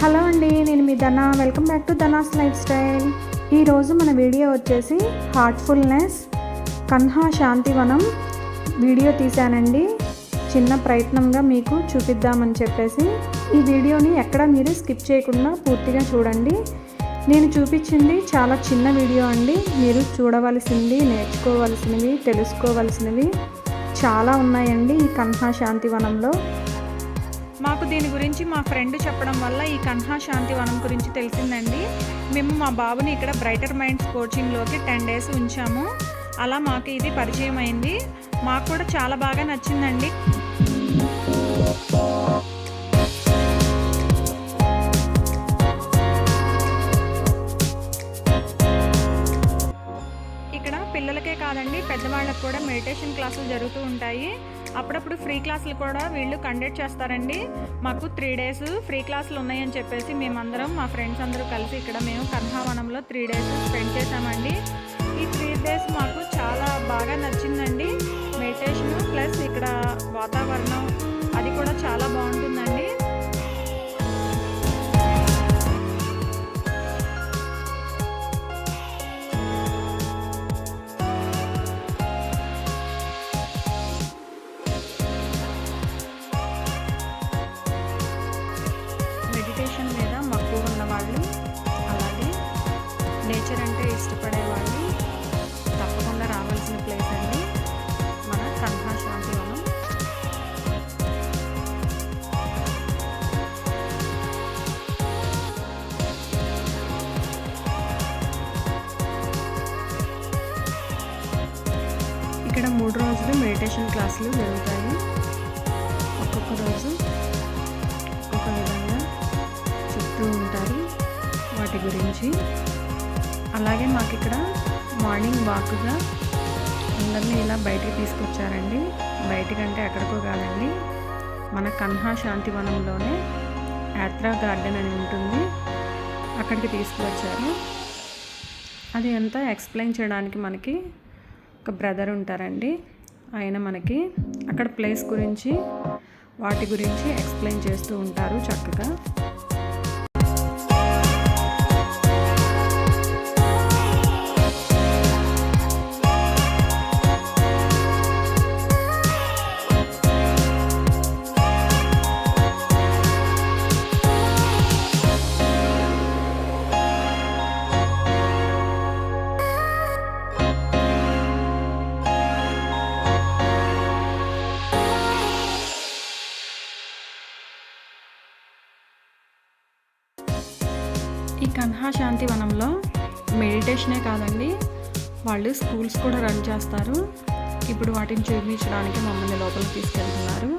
Hello అండి నేను మీ Dhana. Welcome back to Dhana's life style ఈరోజు మన వీడియో వచ్చేసి హార్ట్ఫుల్నెస్ కన్హా శాంతివనం వీడియో తీశానండి. చిన్న ప్రయత్నంగా మీకు చూపిద్దామని చెప్పేసి ఈ వీడియోని ఎక్కడ మీరు స్కిప్ చేయకుండా పూర్తిగా చూడండి. నేను చూపించింది చాలా చిన్న వీడియో అండి. మీరు చూడవలసింది నేర్చుకోవలసినవి తెలుసుకోవలసినవి చాలా ఉన్నాయండి ఈ కన్హా శాంతివనంలో. మాకు దీని గురించి మా ఫ్రెండ్ చెప్పడం వల్ల ఈ కన్హా శాంతివనం గురించి తెలిసిందండి. మేము మా బాబుని ఇక్కడ బ్రైటర్ మైండ్స్ కోచింగ్లోకి టెన్ డేస్ ఉంచాము. అలా మాకు ఇది పరిచయం అయింది. మాకు కూడా చాలా బాగా నచ్చిందండి. ఇక్కడ పిల్లలకే కాదండి పెద్దవాళ్ళకి కూడా మెడిటేషన్ క్లాసులు జరుగుతూ ఉంటాయి. అప్పుడప్పుడు ఫ్రీ క్లాసులు కూడా వీళ్ళు కండక్ట్ చేస్తారండి. మాకు త్రీ డేస్ ఫ్రీ క్లాసులు ఉన్నాయని చెప్పేసి మేమందరం మా ఫ్రెండ్స్ అందరూ కలిసి ఇక్కడ మేము కన్హావనంలో త్రీ డేస్ స్పెండ్ చేసామండి ఈ త్రీ డేస్ మాకు చాలా బాగా నచ్చిందండి. మెడిటేషన్ ప్లస్ ఇక్కడ వాతావరణం అది కూడా చాలా బాగుంటుందండి. క్లాసులు జరుగుతాయి ఒక్కొక్క రోజు ఒక విధంగా చెప్తూ ఉంటారు వాటి గురించి. అలాగే మాకు ఇక్కడ మార్నింగ్ వాక్గా అందరినీ ఇలా బయటికి తీసుకొచ్చారండి. బయటికంటే ఎక్కడికో కాదండి. మన కన్హా శాంతివనంలోనే యాత్రా గార్డెన్ అని ఉంటుంది. అక్కడికి తీసుకువచ్చారు. అది అంతా ఎక్స్ప్లెయిన్ చేయడానికి మనకి ఒక బ్రదర్ ఉంటారండి. ఆయన మనకి అక్కడ ప్లేస్ గురించి వాటి గురించి ఎక్స్ప్లెయిన్ చేస్తూ ఉంటారు చక్కగా. మహాశాంతి శాంతి వనంలో మెడిటేషనే కాదండి వాళ్ళు స్కూల్స్ కూడా రన్ చేస్తారు. ఇప్పుడు వాటిని చూపించడానికి మమ్మల్ని లోపలికి తీసుకెళ్తున్నారు.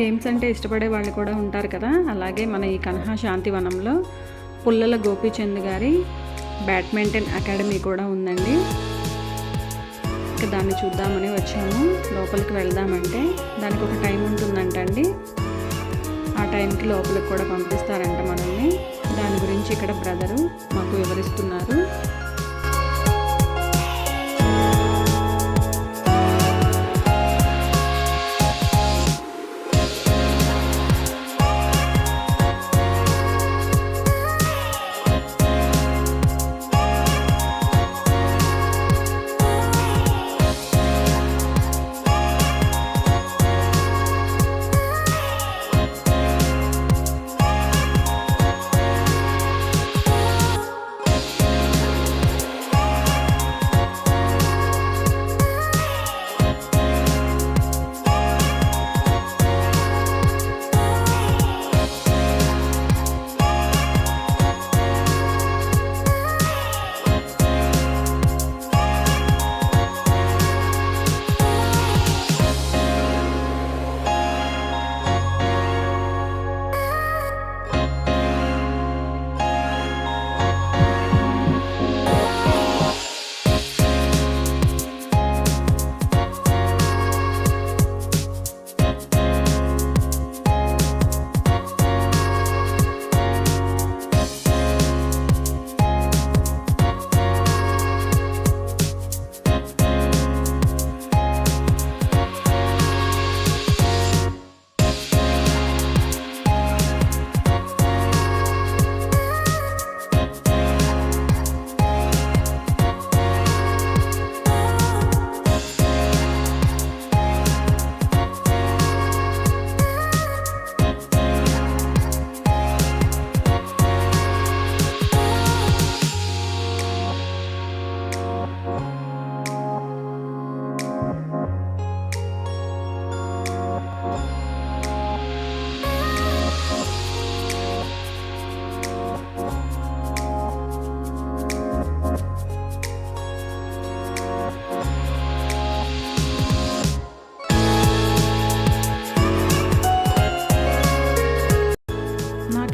గేమ్స్ అంటే ఇష్టపడే వాళ్ళు కూడా ఉంటారు కదా. అలాగే మన ఈ కన్హా శాంతివనంలో పుల్లల గోపీచంద్ గారి బ్యాడ్మింటన్ అకాడమీ కూడా ఉందండి. ఇక దాన్ని చూద్దామని వచ్చాము. లోపలికి వెళ్దామంటే దానికి ఒక టైం ఉంటుందంటండి. ఆ టైంకి లోపలికి కూడా పంపిస్తారంట మనల్ని. దాని గురించి ఇక్కడ బ్రదరు మాకు వివరిస్తున్నారు.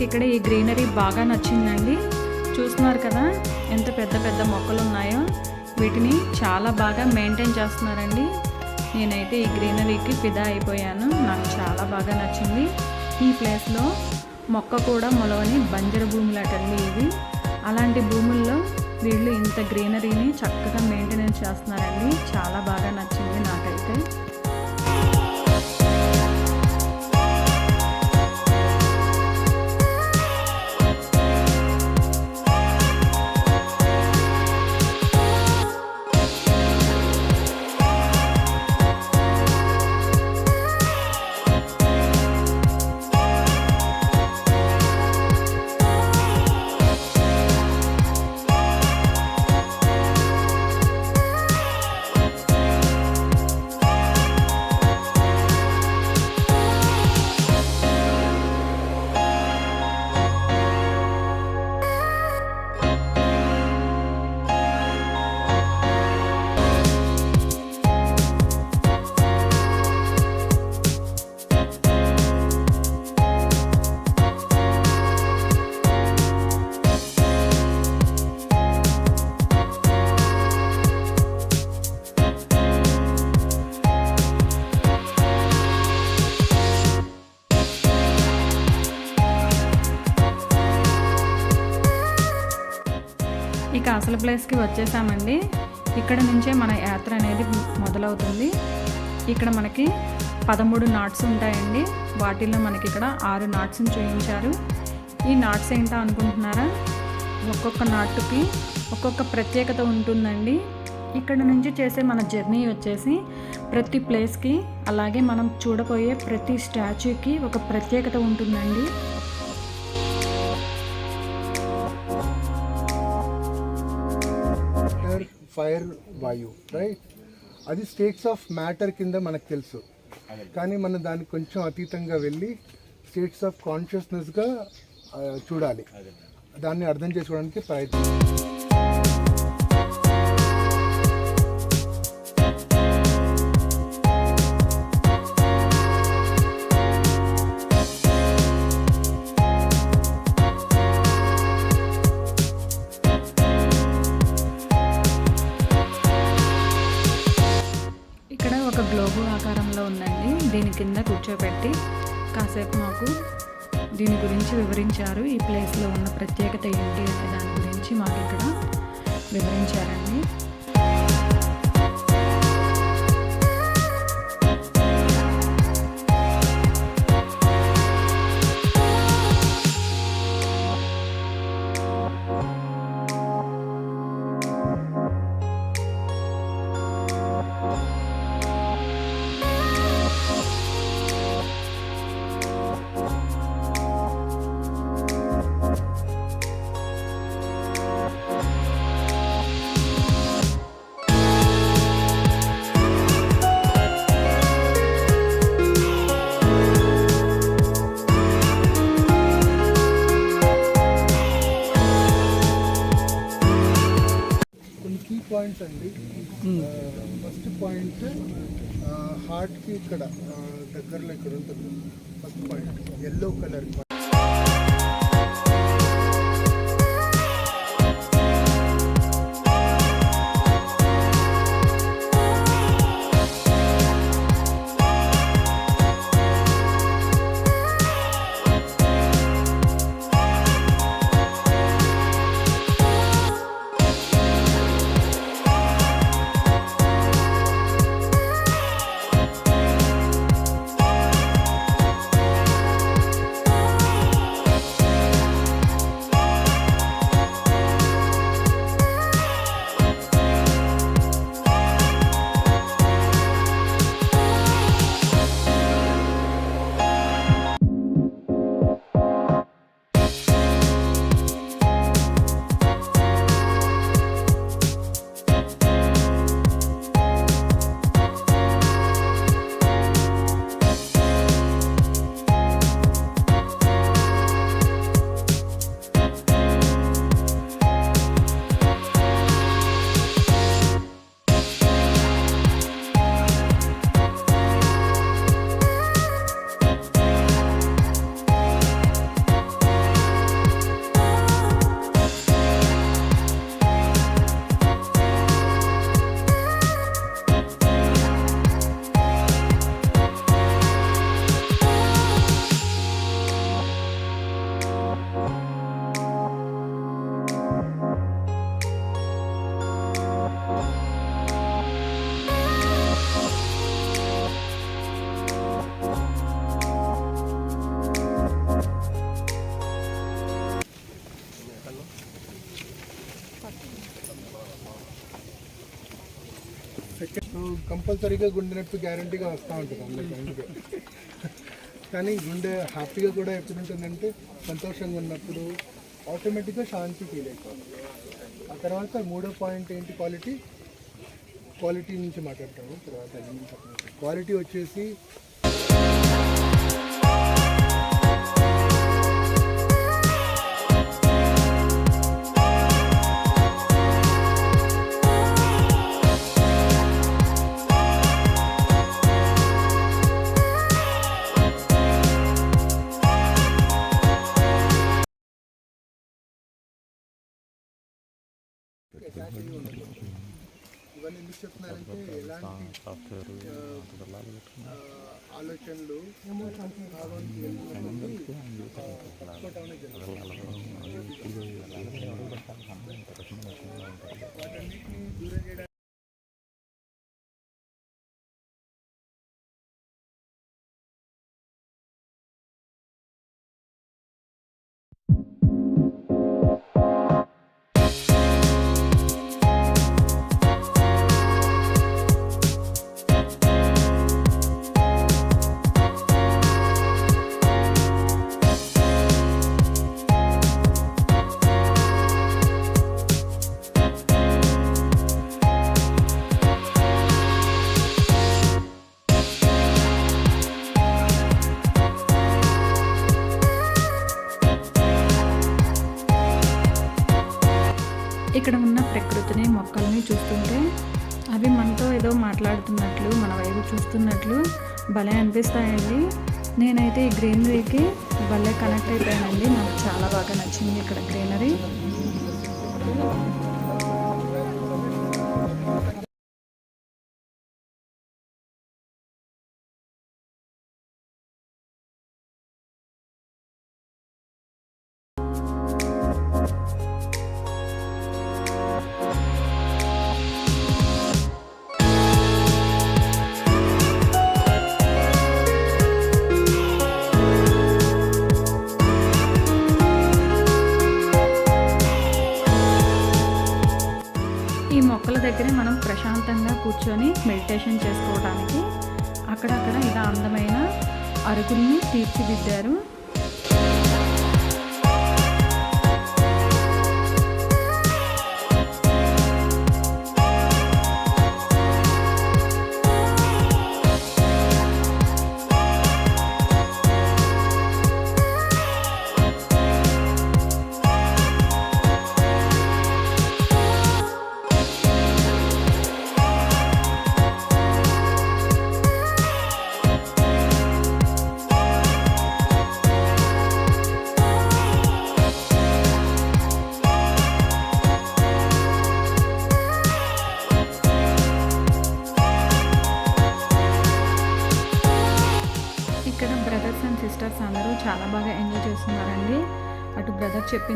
ఇక్కడ ఈ గ్రీనరీ బాగా నచ్చిందండి. చూస్తున్నారు కదా ఎంత పెద్ద పెద్ద మొక్కలు ఉన్నాయో. వీటిని చాలా బాగా మెయింటైన్ చేస్తున్నారండి. నేనైతే ఈ గ్రీనరీకి ఫిదా అయిపోయాను. నాకు చాలా బాగా నచ్చింది. ఈ ప్లేస్లో మొక్క కూడా మొలవని బంజర భూములు అటండి ఇవి అలాంటి భూముల్లో వీళ్ళు ఇంత గ్రీనరీని చక్కగా మెయింటెనెన్స్ చేస్తున్నారండి. చాలా బాగా నచ్చింది నాకైతే. అసలు ప్లేస్కి వచ్చేసామండి. ఇక్కడ నుంచే మన యాత్ర అనేది మొదలవుతుంది. ఇక్కడ మనకి పదమూడు నాట్స్ ఉంటాయండి. వాటిల్లో మనకి ఇక్కడ ఆరు నాట్స్ని చూపించారు. ఈ నాట్స్ ఏంటో అనుకుంటున్నారా? ఒక్కొక్క నాటుకి ఒక్కొక్క ప్రత్యేకత ఉంటుందండి. ఇక్కడ నుంచి చేసే మన జర్నీ వచ్చేసి ప్రతి ప్లేస్కి అలాగే మనం చూడబోయే ప్రతి స్టాచ్యూకి ఒక ప్రత్యేకత ఉంటుందండి. ఫైర్ వాయు రైట్ అది స్టేట్స్ ఆఫ్ మ్యాటర్ కింద మనకు తెలుసు. కానీ మనం దానికి కొంచెం అతీతంగా వెళ్ళి స్టేట్స్ ఆఫ్ కాన్షియస్నెస్గా చూడాలి. దాన్ని అర్థం చేసుకోవడానికి ప్రయత్నం వివరించారు. ఈ ప్లేస్లో ఉన్న ప్రత్యేకత ఏంటి అనే దాని గురించి మాకు ఇక్కడ వివరించారండి. అండి. ఫస్ట్ పాయింట్ హార్ట్కి ఇక్కడ దగ్గరలో ఇక్కడ ఉంటుంది. ఫస్ట్ పాయింట్ ఎల్లో కలర్ కంపల్సరీగా గుండె నొప్పి గ్యారంటీగా వస్తూ ఉంటుంది అందరికీ అందుకే. కానీ గుండె హ్యాపీగా కూడా ఎప్పుడు ఉంటుందంటే సంతోషంగా ఉన్నప్పుడు ఆటోమేటిక్గా శాంతి ఫీల్ అయిపోతుంది. ఆ తర్వాత మూడో పాయింట్ ఏంటి క్వాలిటీ? క్వాలిటీ నుంచి మాట్లాడతాము. తర్వాత క్వాలిటీ వచ్చేసి ఇవన్నీ ఎందుకు చెప్తున్నారంటే ఎలాంటి ఆలోచనలు వాటన్నిటిని దూరం చేయడానికి భలే అనిపిస్తాయండి. నేనైతే ఈ గ్రీనరీకి భలే కనెక్ట్ అయిపోయానండి. నాకు చాలా బాగా నచ్చింది ఇక్కడ గ్రీనరీ. కూర్చొని మెడిటేషన్ చేసుకోవడానికి అక్కడక్కడ ఇలా అందమైన అరుగుల్ని తీర్చిదిద్దారు.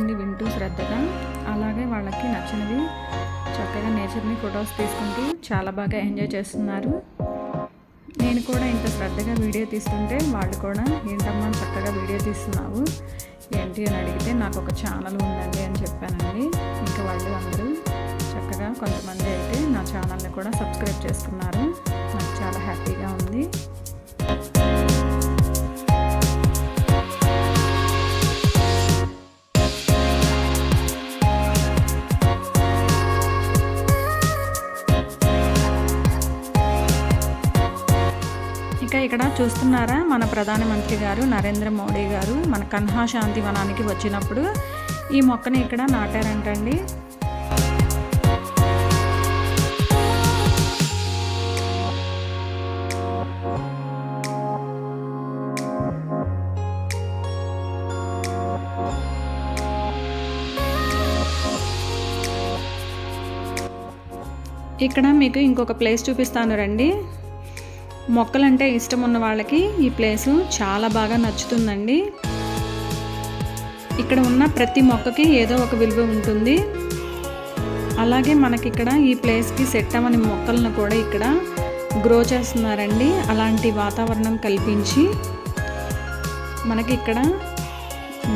చెప్పింది వింటూ శ్రద్ధగా అలాగే వాళ్ళకి నచ్చినవి చక్కగా నేచర్ని ఫొటోస్ తీసుకుంటూ చాలా బాగా ఎంజాయ్ చేస్తున్నారు. నేను కూడా ఇంత శ్రద్ధగా వీడియో తీస్తుంటే వాళ్ళు కూడా ఏంటమ్మా చక్కగా వీడియో తీస్తున్నావు? ఏంటి? అని అడిగితే నాకు ఒక ఛానల్ ఉందండి అని చెప్పానండి. ఇంకా వాళ్ళు అందరూ చక్కగా కొంతమంది అయితే నా ఛానల్ని కూడా సబ్స్క్రైబ్ చేసుకున్నారు. నాకు చాలా హ్యాపీగా ఉంది. ఇక్కడ చూస్తున్నారా? మన ప్రధానమంత్రి గారు నరేంద్ర మోడీ గారు మన కన్హా శాంతి వనానికి వచ్చినప్పుడు ఈ మొక్కని ఇక్కడ నాటారంటండి. ఇక్కడ మీకు ఇంకొక ప్లేస్ చూపిస్తాను రండి. మొక్కలంటే ఇష్టం ఉన్న వాళ్ళకి ఈ ప్లేసు చాలా బాగా నచ్చుతుందండి. ఇక్కడ ఉన్న ప్రతి మొక్కకి ఏదో ఒక విలువ ఉంటుంది. అలాగే మనకి ఇక్కడ ఈ ప్లేస్కి సెట్ అవ్వని మొక్కలను కూడా ఇక్కడ గ్రో చేస్తున్నారండి. అలాంటి వాతావరణం కల్పించి మనకి ఇక్కడ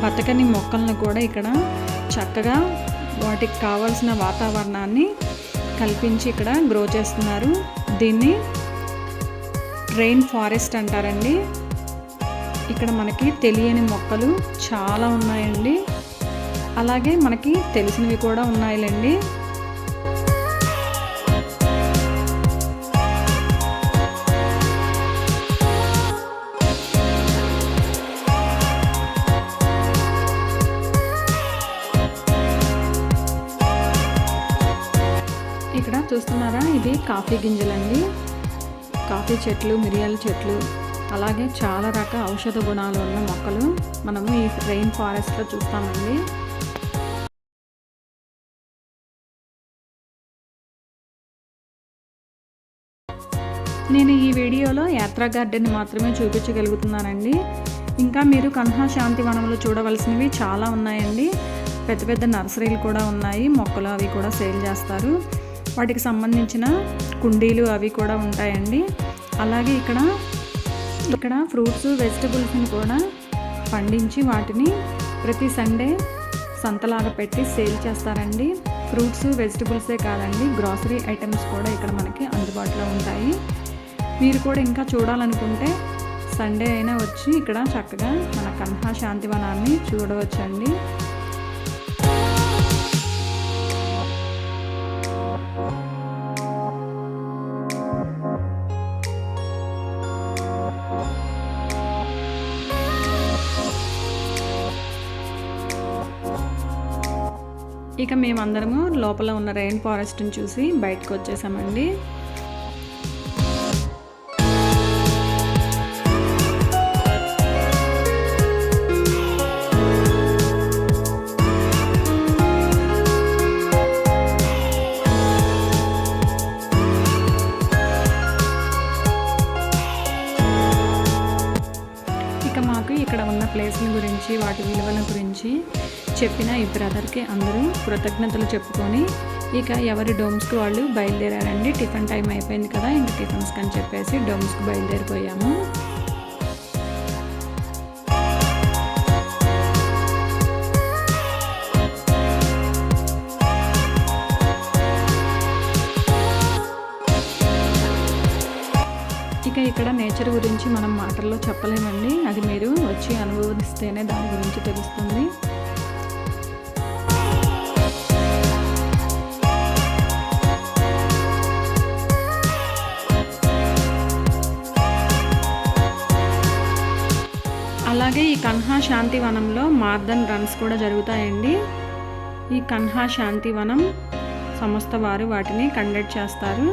బతకని మొక్కలను కూడా ఇక్కడ చక్కగా వాటికి కావాల్సిన వాతావరణాన్ని కల్పించి ఇక్కడ గ్రో చేస్తున్నారు. దీన్ని రెయిన్ ఫారెస్ట్ అంటారండి. ఇక్కడ మనకి తెలియని మొక్కలు చాలా ఉన్నాయండి. అలాగే మనకి తెలిసినవి కూడా ఉన్నాయిలేండి. ఇక్కడ చూస్తున్నారా? ఇది కాఫీ గింజలండి. కాఫీ చెట్లు మిరియాల చెట్లు అలాగే చాలా రకాల ఔషధ గుణాలు ఉన్న మొక్కలు మనము ఈ రెయిన్ ఫారెస్ట్లో చూస్తామండి. నేను ఈ వీడియోలో యాత్రా గార్డెన్ మాత్రమే చూపించగలుగుతున్నానండి. ఇంకా మీరు కన్హా శాంతి వనంలో చూడవలసినవి చాలా ఉన్నాయండి. పెద్ద పెద్ద నర్సరీలు కూడా ఉన్నాయి. మొక్కలు అవి కూడా సేల్ చేస్తారు. వాటికి సంబంధించిన కుండీలు అవి కూడా ఉంటాయండి. అలాగే ఇక్కడ ఇక్కడ ఫ్రూట్స్ వెజిటబుల్స్ని కూడా పండించి వాటిని ప్రతి సండే సంతలాగా పెట్టి సేల్ చేస్తారండి. ఫ్రూట్స్ వెజిటబుల్సే కాదండి గ్రాసరీ ఐటమ్స్ కూడా ఇక్కడ మనకి అందుబాటులో ఉంటాయి. మీరు కూడా ఇంకా చూడాలనుకుంటే సండే అయినా వచ్చి ఇక్కడ చక్కగా మన కన్హా శాంతివనాన్ని చూడవచ్చండి. ఇక మేమందరము లోపల ఉన్న రెయిన్ ఫారెస్ట్ని చూసి బయటకు వచ్చేసామండి. చెప్పిన ఈ బ్రదర్కి అందరూ కృతజ్ఞతలు చెప్పుకొని ఇక ఎవరి డోమ్స్కి వాళ్ళు బయలుదేరారండి. టిఫిన్ టైం అయిపోయింది కదా ఇంక టిఫిన్స్కి అని చెప్పేసి డోమ్స్కి బయలుదేరిపోయాము. ఇక ఇక్కడ నేచర్ గురించి మనం మాటల్లో చెప్పలేమండి. అది మీరు వచ్చి అనుభవిస్తేనే దాని గురించి తెలుస్తుంది. అలాగే ఈ కన్హా శాంతి వనంలో మార్దన్ రన్స్ కూడా జరుగుతాయండి. ఈ కన్హా శాంతి వనం సంస్థ వారు వాటిని కండక్ట్ చేస్తారు.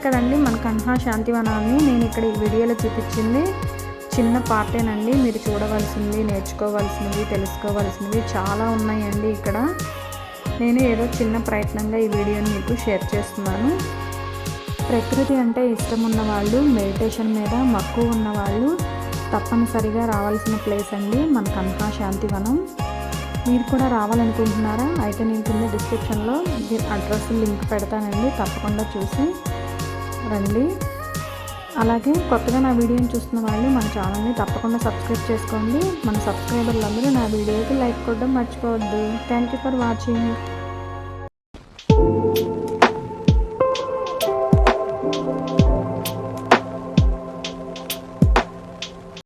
చూసారు కదండి మన కన్హా శాంతివనాన్ని నేను ఇక్కడ ఈ వీడియోలో చూపించింది. చిన్న పార్టేనండి మీరు చూడవలసింది నేర్చుకోవాల్సినవి తెలుసుకోవాల్సినవి చాలా ఉన్నాయండి ఇక్కడ. నేను ఏదో చిన్న ప్రయత్నంగా ఈ వీడియోని మీకు షేర్ చేస్తున్నాను. ప్రకృతి అంటే ఇష్టం ఉన్నవాళ్ళు మెడిటేషన్ మీద మక్కువ ఉన్నవాళ్ళు తప్పనిసరిగా రావాల్సిన ప్లేస్ అండి మన కన్హా శాంతివనం. మీరు కూడా రావాలనుకుంటున్నారా? అయితే నేను కింద డిస్క్రిప్షన్లో అడ్రస్ లింక్ పెడతానండి తప్పకుండా చూసి రండి అలాగే కొత్తగా నా వీడియోని చూస్తున్న వాళ్ళు మన ఛానల్ని తప్పకుండా సబ్స్క్రైబ్ చేసుకోండి. మన సబ్స్క్రైబర్లందరూ నా వీడియోకి లైక్ కొట్టడం మర్చిపోవద్దు. Thank you for watching.